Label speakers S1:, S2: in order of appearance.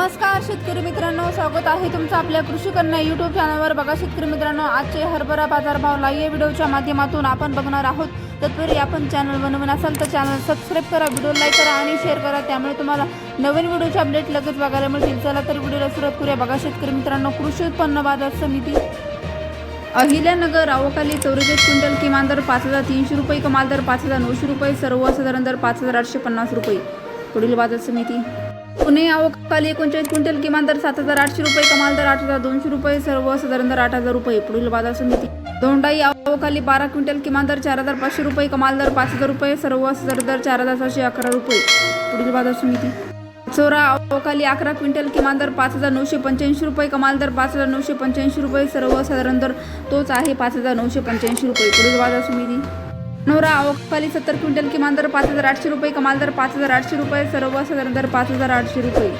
S1: नमस्कार शेतकरी मित्रांनो. स्वागत आहे तुमचं आपल्या कृषी कन्या यूट्यूब चॅनलवर बघा शेतकरी मित्रांनो आजचे हरभरा बाजारभाव लाईव्ह व्हिडिओच्या माध्यमातून आपण बघणार आहोत. तत्पूर्वी आपण चॅनल बनवून असाल तर चॅनल सबस्क्राईब करा व्हिडिओ लाईक करा आणि शेअर करा. त्यामुळे तुम्हाला नवीन व्हिडिओचे अपडेट लगेच बघायला मिळतील. चला तर व्हिडिओला सुरुवात करूया. बघा शेतकरी मित्रांनो कृषी उत्पन्न बाजार समिती अहिल्यानगर रावखाली चौवेचाळीस क्विंटल किमान दर पाच हजार तीनशे रुपये कमाल दर पाच हजार नऊशे रुपये सर्वसाधारण दर पाच हजार आठशे पन्नास रुपये. पुढील बाजार समिती. पुणे अवकाली एकोणचाळीस क्विंटल किमान दर सात हजार आठशे रुपये कमाल दर आठ हजार दोनशे रुपये सर्वसाधारण दर आठ हजार रुपये पुढील बाजार समिती. दोंडाई अवकाली बारा क्विंटल किमान दर चार हजार पाचशे रुपये कमाल दर पाच हजार रुपये सर्वसाधारण दर चार हजार सहाशे अकरा रुपये पुढील बाजार समिती. चोरा अवकाली अकरा क्विंटल किमान दर पाच हजार नऊशे पंच्याऐंशी रुपये कमाल दर पाच हजार नऊशे पंच्याऐंशी रुपये सर्वसाधारण दर तोच आहे पाच हजार नऊशे पंच्याऐंशी रुपये पुढील बाजार समिती. नवरा अवकाली सत्तर क्विंटल किमान दर पाच हजार आठशे रुपये कमाल दर पाच हजार आठशे रुपये सर्वसाधारण दर पाच हजार आठशे रुपये.